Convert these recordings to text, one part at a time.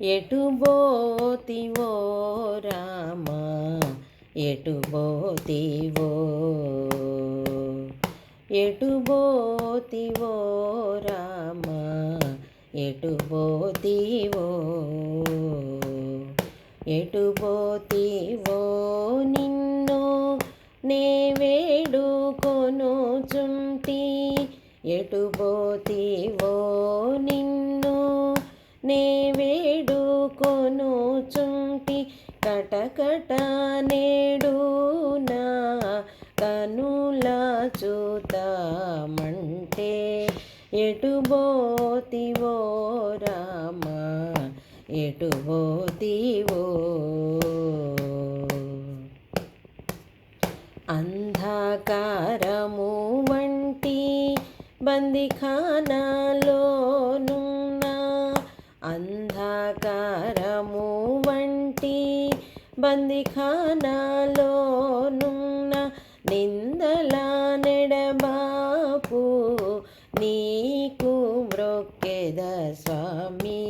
ఎటు బోతివో రామా ఎటు బోతివో ఎటు బోతివో రామా ఎటు బోతివో ఎటు బోతివో నిన్ను నే వేడుకొనుచుంటి కటకట నేడు నా కనుల చూతామంటే ఎటు బోతివో రామా ఎటు బోతివో అంధకారము వంటి బందిఖానాలోనున్న అంధకారము బందిఖానాలోనున్న నిందల నెడబాపు నీకు మ్రొక్కెద స్వామి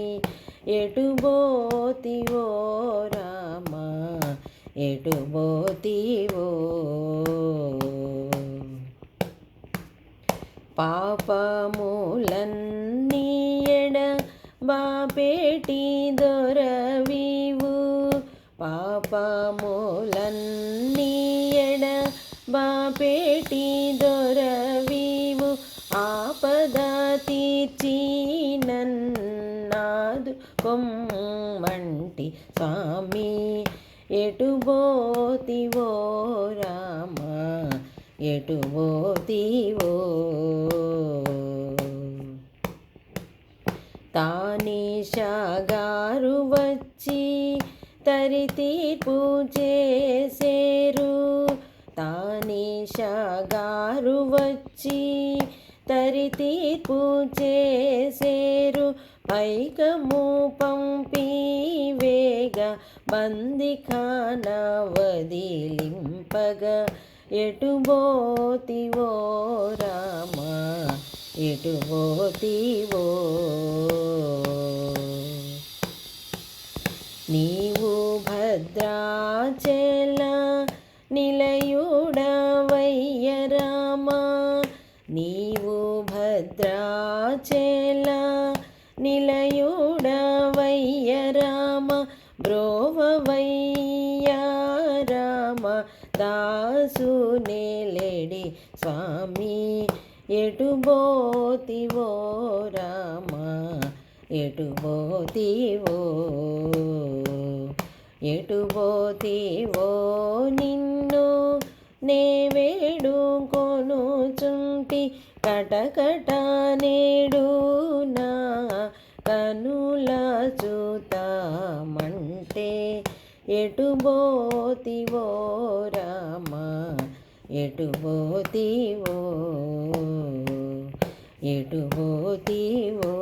ఎటు బోతివో రామా ఎటు బోతివో పాపములన్నీ ఎడ బాపేటి దొరవివు పాపములన్నీ ఎడ బాపేటి దొరవీవు ఆపద తీర్చి నన్నాదు కొమ్మంటి స్వామి. ఎటు బోతివో రామా ఎటు బోతివో తానీషగారు వచ్చి తరి తీర్పు చేసేరు. తానీషగారు వచ్చి తరి తీర్పు చేసేరు. పైకము పంపి వేగ బందిఖాన వదిలింపగా ఎటు బోతివో రామా ఎటు బోతివో నీవు భద్రాచల నిలయుడవయ్య రామా నీవు భద్రాచేల నిలయుడవయ్య రామ బ్రోవవయ్య రామ దాసు నేలెడి స్వామి ఎటు బోతివో రామా ఎటు ఎటుబోతివో నిన్ను? నే వేడుకొనుచుంటి కటకట నేడు నా కనుల చూతామంటే ఎటుబోతివో రామ? ఎటుబోతివో ఎటు పోతివో?